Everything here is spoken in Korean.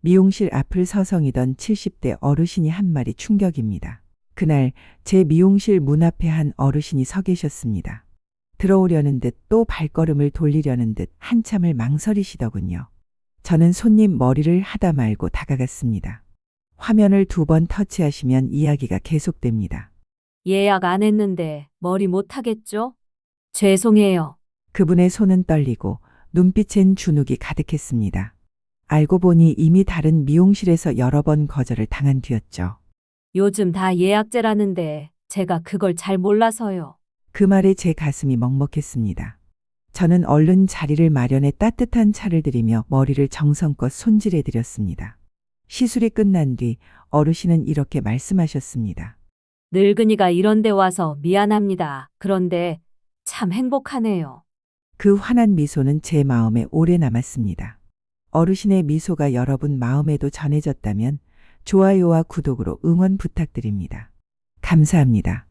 미용실 앞을 서성이던 70대 어르신이 한 말이 충격입니다. 그날 제 미용실 문 앞에 한 어르신이 서 계셨습니다. 들어오려는 듯 또 발걸음을 돌리려는 듯 한참을 망설이시더군요. 저는 손님 머리를 하다 말고 다가갔습니다. 화면을 두 번 터치하시면 이야기가 계속됩니다. 예약 안 했는데 머리 못 하겠죠? 죄송해요. 그분의 손은 떨리고 눈빛엔 주눅이 가득했습니다. 알고 보니 이미 다른 미용실에서 여러 번 거절을 당한 뒤였죠. 요즘 다 예약제라는데 제가 그걸 잘 몰라서요. 그 말에 제 가슴이 먹먹했습니다. 저는 얼른 자리를 마련해 따뜻한 차를 드리며 머리를 정성껏 손질해 드렸습니다. 시술이 끝난 뒤 어르신은 이렇게 말씀하셨습니다. 늙은이가 이런 데 와서 미안합니다. 그런데 참 행복하네요. 그 환한 미소는 제 마음에 오래 남았습니다. 어르신의 미소가 여러분 마음에도 전해졌다면 좋아요와 구독으로 응원 부탁드립니다. 감사합니다.